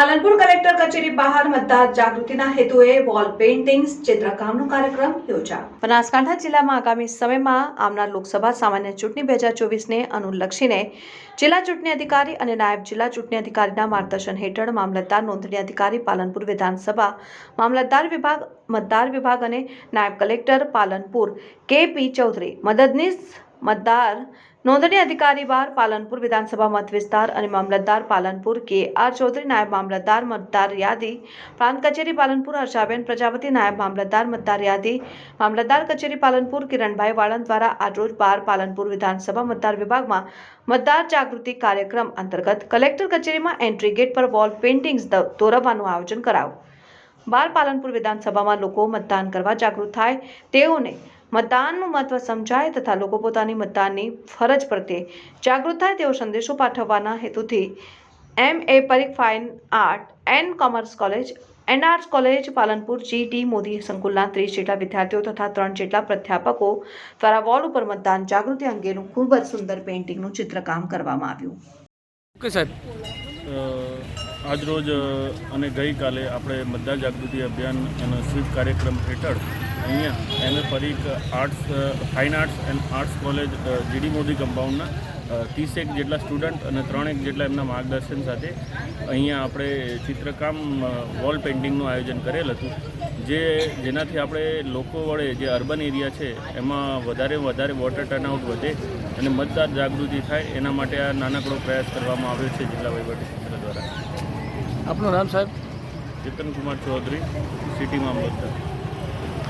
Palanpur collector કચેરી બહાર મતદાર જાગૃતિના હેતુએ વોલ પેઇન્ટિંગ્સ ચિત્રકામનો કાર્યક્રમ યોજાયો. બનાસકાંઠા જિલ્લામાં આગામી સમયમાં આવનાર લોકસભા સામાન્ય ચૂંટણી બે હજાર ચોવીસને અનુલક્ષીને જિલ્લા ચૂંટણી અધિકારી અને નાયબ જિલ્લા ચૂંટણી અધિકારીના માર્ગદર્શન હેઠળ મામલતદાર નોંધણી અધિકારી પાલનપુર વિધાનસભા, મામલતદાર વિભાગ, મતદાર વિભાગ અને નાયબ કલેક્ટર પાલનપુર કે પી ચૌધરી મદદનીશ મતદાર, નોંધણી અધિકારી બાર પાલનપુર વિધાનસભા મત વિસ્તાર અને મામલતદાર પાલનપુર કે આર ચૌધરી નાયબ મામલતદાર મતદાર યાદી, પ્રાંત કચેરી પાલનપુર હર્ષાબેન પ્રજાપતિ નાયબ મામલતદાર મતદાર યાદી, મામલતદાર કચેરી પાલનપુર કિરણભાઈ વાળંદ દ્વારા આજરોજ બાર પાલનપુર વિધાનસભા મતદાર વિભાગમાં મતદાર જાગૃતિ કાર્યક્રમ અંતર્ગત કલેક્ટર કચેરીમાં એન્ટ્રી ગેટ પર વોલ પેઇન્ટિંગ્સ દોરવવાનું આયોજન કરાયું. બાર પાલનપુર વિધાનસભામાં લોકો મતદાન કરવા જાગૃત થાય તેઓને મતદાનનું મહત્વ સમજાય તથા લોકો પોતાની મતદાનની ફરજ પ્રત્યે જાગૃત થાય તેવો સંદેશો પાઠવવાના હેતુથી M A Parikh fine art and commerce college and arts college, Palanpur G T Modi સંકુલના ત્રીસ જેટલા વિદ્યાર્થીઓ તથા ત્રણ જેટલા પ્રાધ્યાપકો દ્વારા વોલ ઉપર મતદાન જાગૃતિ અંગેનું ખૂબ જ સુંદર પેઇન્ટિંગનું ચિત્રકામ કરવામાં આવ્યું. ઓકે સાહેબ. આજરોજ અને ગઈકાલે આપણે મતદાર જાગૃતિ અભિયાન અને સ્વીપ કાર્યક્રમ હેઠળ અહીંયા M A Parikh arts fine arts and arts college GD Modi કમ્પાઉન્ડના ત્રીસેક જેટલા સ્ટુડન્ટ અને ત્રણેક જેટલા એમના માર્ગદર્શન સાથે અહીંયા આપણે ચિત્રકામ વોલ પેઇન્ટિંગનું આયોજન કરેલ હતું. જે જેનાથી આપણે લોકો વડે જે અર્બન એરિયા છે એમાં વધારે વધારે વોટર ટર્નઆઉટ વધે અને મતદાર જાગૃતિ થાય એના માટે આ નાનકડો પ્રયાસ કરવામાં આવ્યો છે જિલ્લા વહીવટીતંત્ર દ્વારા. આપનું નામ સાહેબ? ચેતન કુમાર ચૌધરી સિટી મામલતદાર